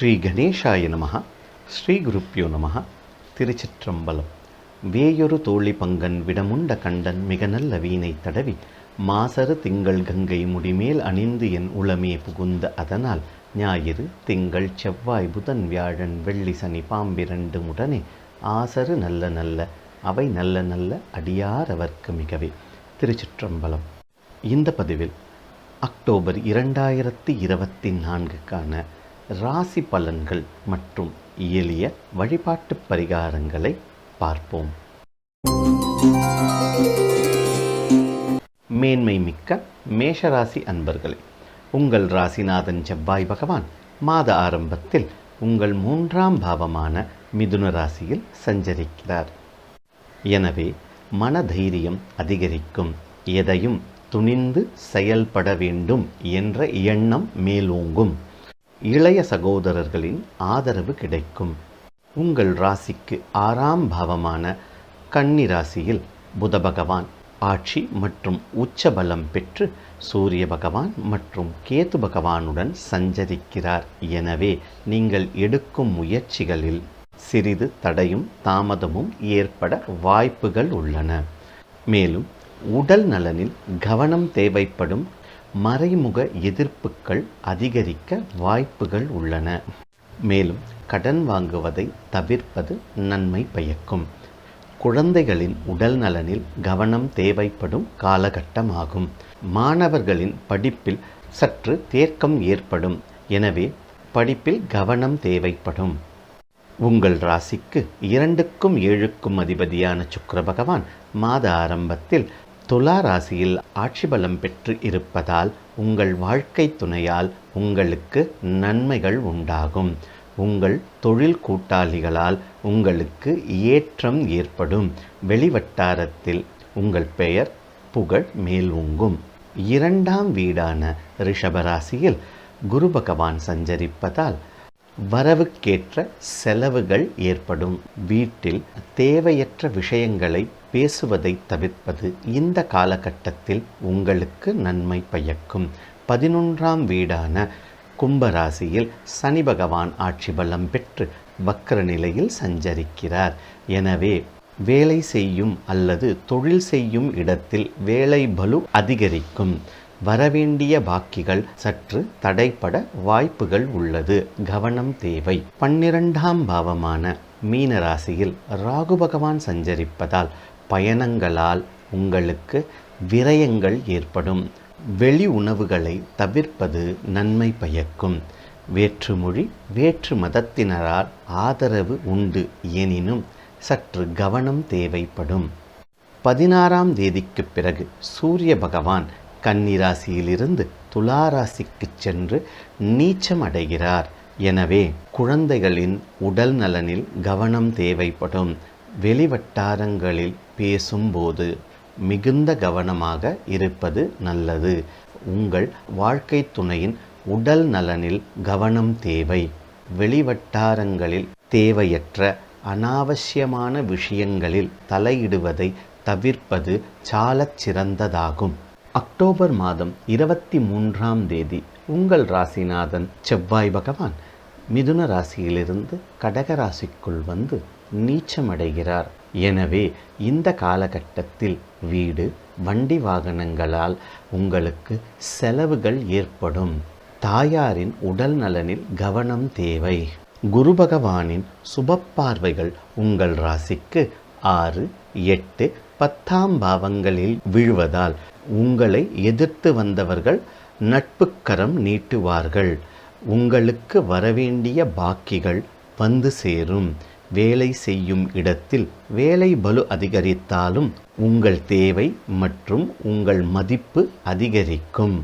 ஸ்ரீ கணேஷாய நம ஸ்ரீ குருப்பியோ நம திருச்சிற்றம்பலம். வேயொரு தோழி பங்கன் விடமுண்ட கண்டன் மிக நல்ல வீணை தடவி மாசரு திங்கள் கங்கை முடிமேல் அணிந்து என் உளமே புகுந்த அதனால் ஞாயிறு திங்கள் செவ்வாய் புதன் வியாழன் வெள்ளி சனி பாம்பிரண்டு உடனே ஆசரு நல்ல நல்ல அவை நல்ல நல்ல அடியாரவர்க்கு மிகவே. திருச்சிற்றம்பலம். இந்த பதிவில் அக்டோபர் இரண்டாயிரத்தி இருபத்தி நான்குக்கான ராசி பலன்கள் மற்றும் எளிய வழிபாட்டு பரிகாரங்களை பார்ப்போம். மேன்மை மிக்க மேஷராசி அன்பர்களே உங்கள் ராசிநாதன் செவ்வாய் பகவான் மாத ஆரம்பத்தில் உங்கள் மூன்றாம் பாவமான மிதுன ராசியில் சஞ்சரிக்கிறார். எனவே மனதைரியம் அதிகரிக்கும் எதையும் துணிந்து செயல்பட வேண்டும் என்ற எண்ணம் மேலோங்கும். இளைய சகோதரர்களின் ஆதரவு கிடைக்கும். உங்கள் ராசிக்கு ஆறாம் பாவமான கன்னி ராசியில் புத பகவான் ஆட்சி மற்றும் உச்சபலம் பெற்று சூரிய பகவான் மற்றும் கேது பகவானுடன் சஞ்சரிக்கிறார். எனவே நீங்கள் எடுக்கும் முயற்சிகளில் சிறிது தடையும் தாமதமும் ஏற்பட வாய்ப்புகள் உள்ளன. மேலும் உடல் நலனில் கவனம் தேவைப்படும் மறைமுக எதிர்ப்புகள் அதிகரிக்க வாய்ப்புகள் உள்ளன. மேலும் கடன் வாங்குவதை தவிர்ப்பது நன்மை பயக்கும். குழந்தைகளின் உடல் நலனில் கவனம் தேவைப்படும் காலகட்டமாகும். மாணவர்களின் படிப்பில் சற்று தேக்கம் ஏற்படும். எனவே படிப்பில் கவனம் தேவைப்படும். உங்கள் ராசிக்கு இரண்டுக்கும் ஏழுக்கும் அதிபதியான சுக்கர பகவான் மாத ஆரம்பத்தில் துலா ராசியில் ஆட்சி பலம் பெற்று இருப்பதால் உங்கள் வாழ்க்கை துணையால் உங்களுக்கு நன்மைகள் உண்டாகும். உங்கள் தொழில் கூட்டாளிகளால் உங்களுக்கு ஏற்றம் ஏற்படும். வெளிவட்டாரத்தில் உங்கள் பெயர் புகழ் மேல்ஓங்கும் இரண்டாம் வீடான ரிஷபராசியில் குரு பகவான் சஞ்சரிப்பதால் வரவுக்கேற்ற செலவுகள் ஏற்படும். வீட்டில் தேவையற்ற விஷயங்களை பேசுவதை தவிர்ப்பது இந்த காலகட்டத்தில் உங்களுக்கு நன்மை பயக்கும். பதினொன்றாம் வீடான கும்பராசியில் சனி பகவான் ஆட்சி பலம் பெற்று வக்கர நிலையில் சஞ்சரிக்கிறார். எனவே வேலை செய்யும் அல்லது தொழில் செய்யும் இடத்தில் வேலை பலு அதிகரிக்கும். வரவேண்டிய பாக்கிகள் சற்று தடைப்பட வாய்ப்புகள் உள்ளது. கவனம் தேவை. பன்னிரண்டாம் பாவமான மீனராசியில் ராகு பகவான் சஞ்சரிப்பதால் பயணங்களால் உங்களுக்கு விரயங்கள் ஏற்படும். வெளி உணவுகளை தவிர்ப்பது நன்மை பயக்கும். வேற்றுமொழி வேற்று மதத்தினரால் ஆதரவு உண்டு எனினும் சற்று கவனம் தேவைப்படும். பதினாறாம் தேதிக்கு பிறகு சூரிய பகவான் கன்னிராசியிலிருந்து துளாராசிக்கு சென்று நீச்சம் அடைகிறார் எனவே குழந்தைகளின் உடல் நலனில் கவனம் தேவைப்படும். வெளிவட்டாரங்களில் பேசும்போது மிகுந்த கவனமாக இருப்பது நல்லது. உங்கள் வாழ்க்கை துணையின் உடல் நலனில் கவனம் தேவை. வெளிவட்டாரங்களில் தேவையற்ற அனாவசியமான விஷயங்களில் தலையிடுவதை தவிர்ப்பது சாலச் சிறந்ததாகும் அக்டோபர் மாதம் இருபத்தி மூன்றாம் தேதி உங்கள் ராசிநாதன் செவ்வாய் பகவான் மிதுன ராசியிலிருந்து கடக ராசிக்குள் வந்து நீச்சமடைகிறார். எனவே இந்த காலகட்டத்தில் வீடு வண்டி வாகனங்களால் உங்களுக்கு செலவுகள் ஏற்படும். தாயாரின் உடல் நலனில் கவனம் தேவை. குரு பகவானின் சுப பார்வைகள் உங்கள் ராசிக்கு ஆறு எட்டு பத்தாம் பாவங்களில் விழுவதால் உங்களை எதிர்த்து வந்தவர்கள் நட்புக்கரம் நீட்டுவார்கள். உங்களுக்கு வரவேண்டிய பாக்கிகள் வந்து சேரும். வேலை செய்யும் இடத்தில் வேலை பலு அதிகரித்தாலும் உங்கள் தேவை மற்றும் உங்கள் மதிப்பு அதிகரிக்கும்.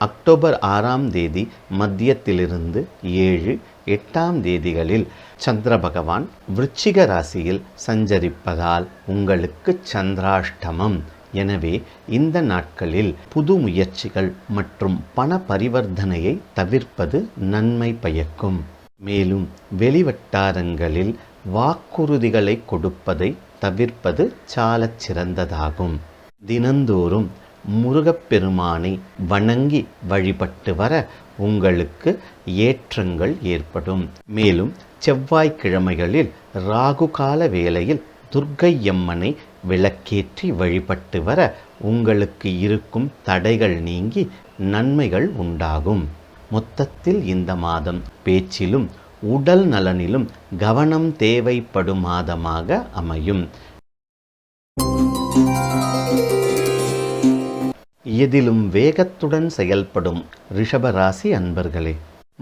அக்டோபர் ஆறாம் தேதி மத்தியத்திலிருந்து ஏழு எட்டாம் தேதிகளில் சந்திர பகவான் விருச்சிக ராசியில் சஞ்சரிப்பதால் உங்களுக்கு சந்திராஷ்டமம். எனவே இந்த நாட்களில் புது முயற்சிகள் மற்றும் பண பரிவர்த்தனையை தவிர்ப்பது நன்மை பயக்கும். மேலும் வெளிவட்டாரங்களில் வாக்குறுதிகளை கொடுப்பதை தவிர்ப்பது சாலச் சிறந்ததாகும். தினந்தோறும் முருகப்பெருமானை வணங்கி வழிபட்டு வர உங்களுக்கு ஏற்றங்கள் ஏற்படும். மேலும் செவ்வாய்க்கிழமைகளில் ராகுகால வேளையில் துர்க்கையம்மனை விளக்கேற்றி வழிபட்டு வர உங்களுக்கு இருக்கும் தடைகள் நீங்கி நன்மைகள் உண்டாகும். மொத்தத்தில் இந்த மாதம் பேச்சிலும் உடல் நலனிலும் கவனம் தேவைப்படும் மாதமாக அமையும். எதிலும் வேகத்துடன் செயல்படும் ரிஷபராசி அன்பர்களே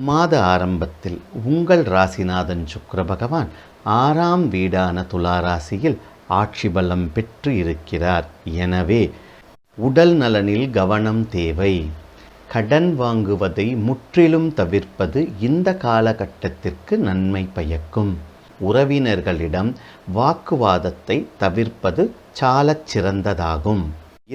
மாத ஆரம்பத்தில் உங்கள் ராசிநாதன் சுக்கர பகவான் ஆறாம் வீடான துளாராசியில் ஆட்சி பலம் பெற்று இருக்கிறார். எனவே உடல் நலனில் கவனம் தேவை. கடன் வாங்குவதை முற்றிலும் தவிர்ப்பது இந்த காலகட்டத்திற்கு நன்மை பயக்கும். உறவினர்களிடம் வாக்குவாதத்தை தவிர்ப்பது சாலச் சிறந்ததாகும்.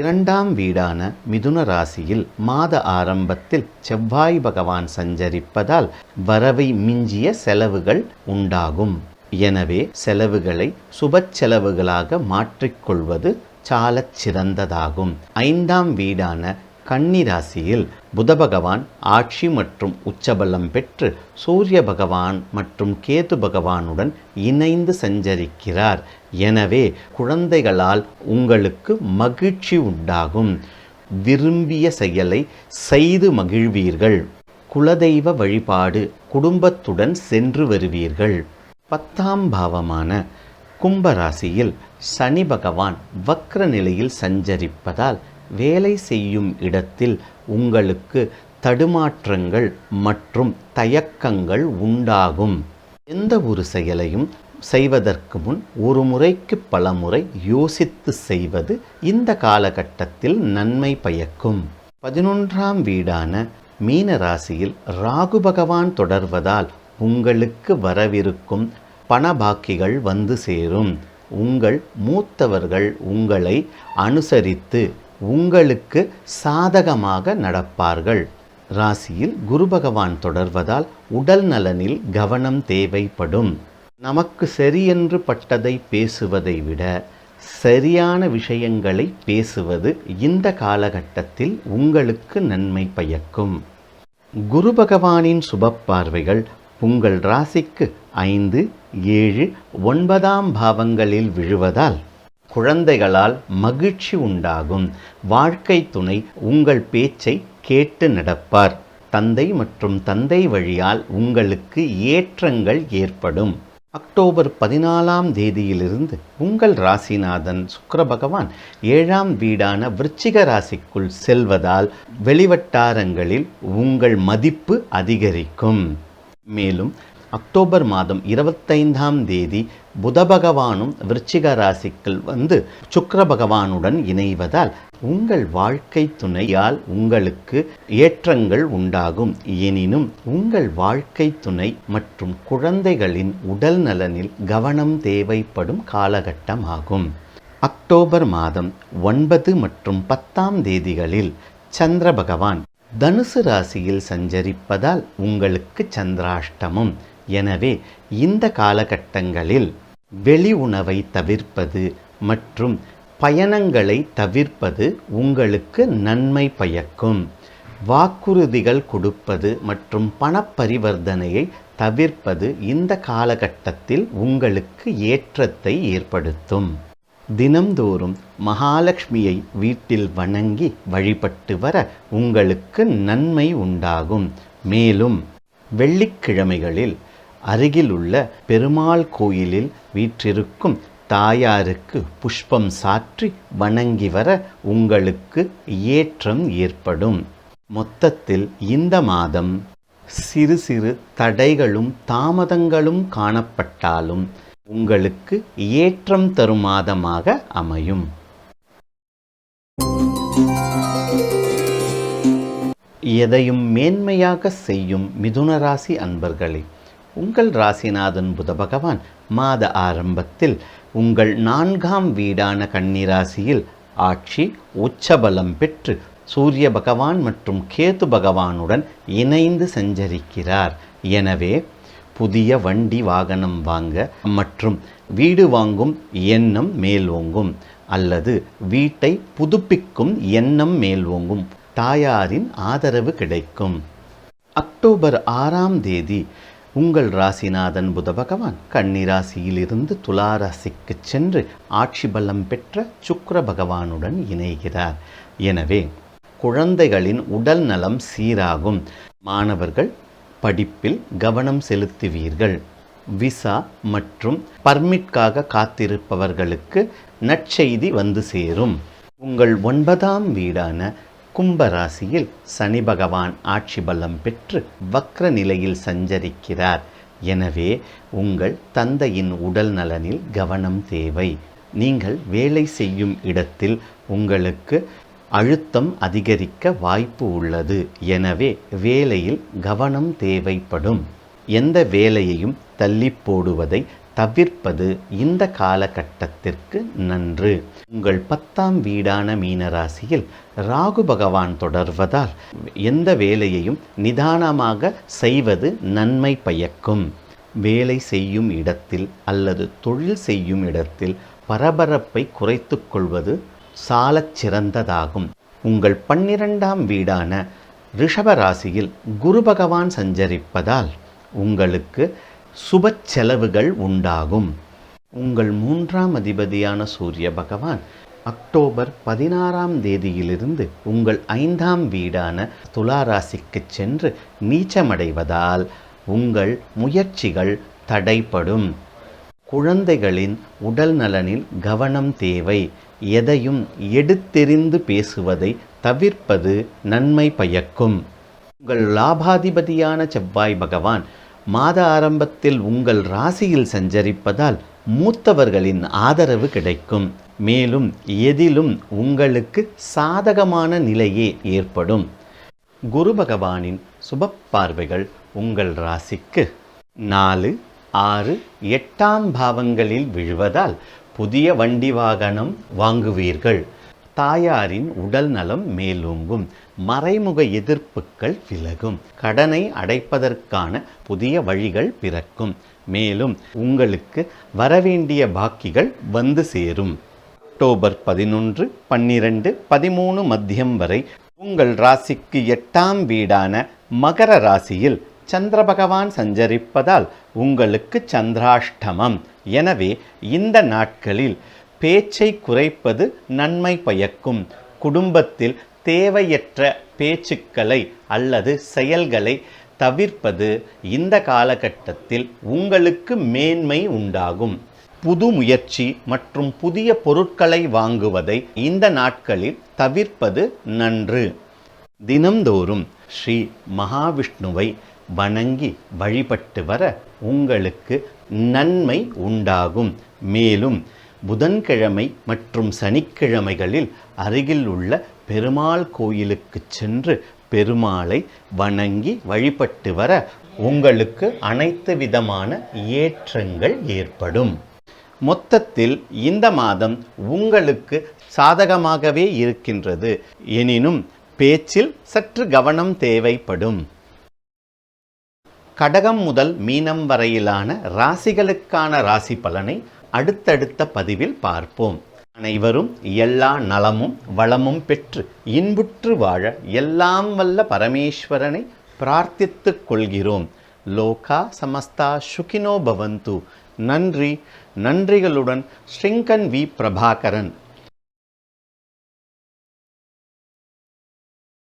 இரண்டாம் வீடான மிதுன ராசியில் மாத ஆரம்பத்தில் செவ்வாய் பகவான் சஞ்சரிப்பதால் வரவை மிஞ்சிய செலவுகள் உண்டாகும். எனவே செலவுகளை சுப செலவுகளாக மாற்றிக்கொள்வது சாலச் சிறந்ததாகும். ஐந்தாம் வீடான கன்னிராசியில் புத பகவான் ஆட்சி மற்றும் உச்சபலம் பெற்று சூரிய பகவான் மற்றும் கேது பகவானுடன் இணைந்து சஞ்சரிக்கிறார். எனவே குழந்தைகளால் உங்களுக்கு மகிழ்ச்சி உண்டாகும். விரும்பிய செயலை செய்து மகிழ்வீர்கள். குலதெய்வ வழிபாடு குடும்பத்துடன் சென்று வருவீர்கள். பத்தாம் பாவமான கும்பராசியில் சனி பகவான் வக்ர நிலையில் சஞ்சரிப்பதால் வேலை செய்யும் இடத்தில் உங்களுக்கு தடுமாற்றங்கள் மற்றும் தயக்கங்கள் உண்டாகும். எந்த ஒரு செயலையும் செய்வதற்கு முன் ஒரு முறைக்கு பல முறை யோசித்து செய்வது இந்த காலகட்டத்தில் நன்மை பயக்கும். பதினொன்றாம் வீடான மீன ராசியில் ராகு பகவான் தொடர்வதால் உங்களுக்கு வரவிருக்கும் பணபாக்கிகள் வந்து சேரும். உங்கள் மூத்தவர்கள் உங்களை அனுசரித்து உங்களுக்கு சாதகமாக நடப்பார்கள். ராசியில் குரு பகவான் தொடர்வதால் உடல் நலனில் கவனம் தேவைப்படும். நமக்கு சரியென்று பட்டதை பேசுவதை விட சரியான விஷயங்களை பேசுவது இந்த காலகட்டத்தில் உங்களுக்கு நன்மை பயக்கும். குரு பகவானின் சுப பார்வைகள் உங்கள் ராசிக்கு ஐந்து ஏழு ஒன்பதாம் பாவங்களில் விழுவதால் குழந்தைகளால் மகிழ்ச்சி உண்டாகும். வாழ்க்கை துணை உங்கள் பேச்சை கேட்டு நடப்பார். தந்தை மற்றும் தந்தை வழியால் உங்களுக்கு ஏற்றங்கள் ஏற்படும். அக்டோபர் பதினாலாம் தேதியிலிருந்து உங்கள் ராசிநாதன் சுக்கர பகவான் ஏழாம் வீடான விருச்சிக ராசிக்குள் செல்வதால் வெளிவட்டாரங்களில் உங்கள் மதிப்பு அதிகரிக்கும். மேலும் அக்டோபர் மாதம் இருபத்தைந்தாம் தேதி புத பகவானும் விருச்சிக ராசிக்குள் வந்து சுக்கர பகவானுடன் இணைவதால் உங்கள் வாழ்க்கை துணையால் உங்களுக்கு ஏற்றங்கள் உண்டாகும். எனினும் உங்கள் வாழ்க்கை துணை மற்றும் குழந்தைகளின் உடல் நலனில் கவனம் தேவைப்படும் காலகட்டமாகும். அக்டோபர் மாதம் ஒன்பது மற்றும் பத்தாம் தேதிகளில் சந்திர பகவான் தனுசு ராசியில் சஞ்சரிப்பதால் உங்களுக்கு சந்திராஷ்டமம். எனவே இந்த காலகட்டங்களில் வெளி உணவை தவிர்ப்பது மற்றும் பயணங்களை தவிர்ப்பது உங்களுக்கு நன்மை பயக்கும். வாக்குறுதிகள் கொடுப்பது மற்றும் பணப்பரிவர்த்தனையை தவிர்ப்பது இந்த காலகட்டத்தில் உங்களுக்கு ஏற்றத்தை ஏற்படுத்தும். தினம்தோறும் மகாலட்சுமியை வீட்டில் வணங்கி வழிபட்டு வர உங்களுக்கு நன்மை உண்டாகும். மேலும் வெள்ளிக்கிழமைகளில் அருகிலுள்ள பெருமாள் கோயிலில் வீற்றிருக்கும் தாயாருக்கு புஷ்பம் சாற்றி வணங்கி வர உங்களுக்கு ஏற்றம் ஏற்படும். மொத்தத்தில் இந்த மாதம் சிறு சிறு தடைகளும் தாமதங்களும் காணப்பட்டாலும் உங்களுக்கு ஏற்றம் தரும் மாதமாக அமையும். எதையும் மேன்மையாக செய்யும் மிதுன ராசி அன்பர்களே உங்கள் ராசிநாதன் புத பகவான் மாத ஆரம்பத்தில் உங்கள் நான்காம் வீடான கன்னிராசியில் ஆட்சி உச்சபலம் பெற்று சூரிய பகவான் மற்றும் கேது பகவானுடன் இணைந்து சஞ்சரிக்கிறார். எனவே புதிய வண்டி வாகனம் வாங்க மற்றும் வீடு வாங்கும் எண்ணம் மேல்வோங்கும் அல்லது வீட்டை புதுப்பிக்கும் எண்ணம் மேல்வோங்கும். தாயாரின் ஆதரவு கிடைக்கும். அக்டோபர் ஆறாம் தேதி உங்கள் ராசிநாதன் புத பகவான் கன்னிராசியிலிருந்து துலா ராசிக்கு சென்று ஆட்சி பலம் பெற்ற சுக்கர பகவானுடன் இணைகிறார். எனவே குழந்தைகளின் உடல் நலம் சீராகும். மாணவர்கள் படிப்பில் கவனம் செலுத்துவீர்கள். விசா மற்றும் பர்மிட்காக காத்திருப்பவர்களுக்கு நற்செய்தி வந்து சேரும். உங்கள் ஒன்பதாம் வீடான கும்பராசியில் சனி பகவான் ஆட்சி பலம் பெற்று வக்ர நிலையில் சஞ்சரிக்கிறார். எனவே உங்கள் தந்தையின் உடல் நலனில் கவனம் தேவை. நீங்கள் வேலை செய்யும் இடத்தில் உங்களுக்கு அழுத்தம் அதிகரிக்க வாய்ப்பு உள்ளது. எனவே வேலையில் கவனம் தேவைப்படும். எந்த வேலையையும் தள்ளி போடுவதை தவிர்ப்பது இந்த காலகட்டத்திற்கு நன்று. உங்கள் பத்தாம் வீடான மீனராசியில் ராகு பகவான் தொடர்வதால் எந்த வேலையையும் நிதானமாக செய்வது நன்மை பயக்கும். வேலை செய்யும் இடத்தில் அல்லது தொழில் செய்யும் இடத்தில் பரபரப்பை குறைத்து கொள்வது சாலச் சிறந்ததாகும். உங்கள் பன்னிரெண்டாம் வீடான ரிஷபராசியில் குரு பகவான் சஞ்சரிப்பதால் உங்களுக்கு சுப செலவுகள் உண்டாகும். உங்கள் மூன்றாம் அதிபதியான சூரிய பகவான் அக்டோபர் பதினாறாம் தேதியிலிருந்து உங்கள் ஐந்தாம் வீடான துளாராசிக்கு சென்று நீச்சமடைவதால் உங்கள் முயற்சிகள் தடைப்படும் குழந்தைகளின் உடல் நலனில் கவனம் தேவை. எதையும் எடுத்தெறிந்து பேசுவதை தவிர்ப்பது நன்மை பயக்கும். உங்கள் லாபாதிபதியான செவ்வாய் பகவான் மாத ஆரம்பத்தில் உங்கள் ராசியில் சஞ்சரிப்பதால் மூத்தவர்களின் ஆதரவு கிடைக்கும். மேலும் எதிலும் உங்களுக்கு சாதகமான நிலையே ஏற்படும். குரு பகவானின் சுப பார்வைகள் உங்கள் ராசிக்கு நாலு ஆறு எட்டாம் பாவங்களில் விழுவதால் புதிய வண்டி வாகனம் வாங்குவீர்கள். தாயாரின் உடல் நலம் மேலோங்கும். மறைமுக எதிர்ப்புகள் விலகும். கடனை அடைப்பதற்கான புதிய வழிகள் பிறக்கும். மேலும் உங்களுக்கு வரவேண்டிய பாக்கிகள் வந்து சேரும். அக்டோபர் பதினொன்று பன்னிரண்டு பதிமூணு மத்தியம் வரை உங்கள் ராசிக்கு எட்டாம் வீடான மகர ராசியில் சந்திர பகவான் சஞ்சரிப்பதால் உங்களுக்கு சந்திராஷ்டமம். எனவே இந்த நாட்களில் பேச்சை குறைப்பது நன்மை பயக்கும். குடும்பத்தில் தேவையற்ற பேச்சுக்களை அல்லது செயல்களை தவிர்ப்பது இந்த காலகட்டத்தில் உங்களுக்கு மேன்மை உண்டாகும். புது முயற்சி மற்றும் புதிய பொருட்களை வாங்குவதை இந்த நாட்களில் தவிர்ப்பது நன்று. தினம்தோறும் ஸ்ரீ மகாவிஷ்ணுவை வணங்கி வழிபட்டு வர உங்களுக்கு நன்மை உண்டாகும். மேலும் புதன்கிழமை மற்றும் சனிக்கிழமைகளில் அருகில் உள்ள பெருமாள் கோயிலுக்கு சென்று பெருமாளை வணங்கி வழிபட்டு வர உங்களுக்கு அனைத்து விதமான ஏற்றங்கள் ஏற்படும். மொத்தத்தில் இந்த மாதம் உங்களுக்கு சாதகமாகவே இருக்கின்றது. எனினும் பேச்சில் சற்று கவனம் தேவைப்படும். கடகம் முதல் மீனம் வரையிலான ராசிகளுக்கான ராசி பலனை அடுத்தடுத்த பதிவில் பார்ப்போம். அனைவரும் எல்லா நலமும் வளமும் பெற்று இன்புற்று வாழ எல்லாம் வல்ல பரமேஸ்வரனை பிரார்த்தித்துக் கொள்கிறோம். லோகா சமஸ்தா சுகினோ பவந்து. நன்றி. நன்றிகளுடன் ஸ்ரீங்கன் வி பிரபாகரன்.